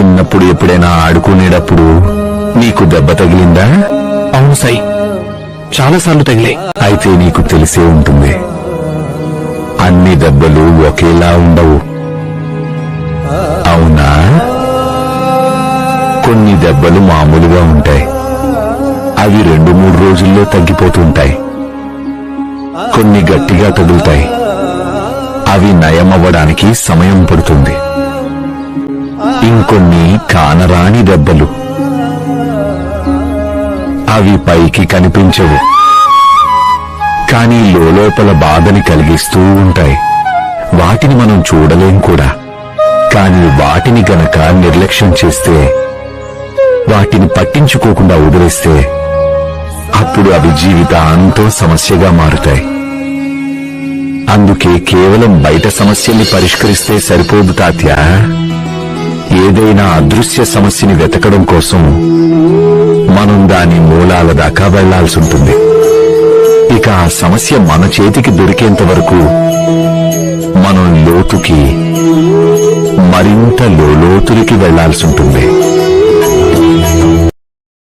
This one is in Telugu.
చిన్నప్పుడు ఎప్పుడైనా ఆడుకునేటప్పుడు నీకు దెబ్బ తగిలిందా? అవును సాయి చాలాసార్లు తగిలాయి. అయితే నీకు తెలిసే ఉంటుంది. అన్ని దెబ్బలు ఒకేలా ఉండవు. అవునా? కొన్ని దెబ్బలు మామూలుగా ఉంటాయి. అవి రెండు మూడు రోజుల్లో తగ్గిపోతుంటాయి. కొన్ని గట్టిగా తగులుతాయి. అవి నయమవ్వడానికి సమయం పడుతుంది. ఇంకొన్ని కానరాని దెబ్బలు. అవి పైకి కనిపించవు. కానీ లోపల బాధని కలిగిస్తూ ఉంటాయి. వాటిని మనం చూడలేం కూడా. కానీ వాటిని గనక నిర్లక్ష్యం చేస్తే వాటిని పట్టించుకోకుండా వదిలేస్తే అప్పుడు అవి జీవితాంతం సమస్యగా మారుతాయి. అందుకే కేవలం బయట సమస్యల్ని పరిష్కరిస్తే సరిపోదు తాత్యా. ఏదైనా అదృశ్య సమస్యని వెతకడం కోసం మనం దాని మూలాల దాకా వెళ్ళాల్సి ఉంటుంది. ఇక ఆ సమస్య మన చేతికి దొరికేంత వరకు మనం లోతుకి మరింత లోతులకి వెళ్ళాల్సి ఉంటుంది.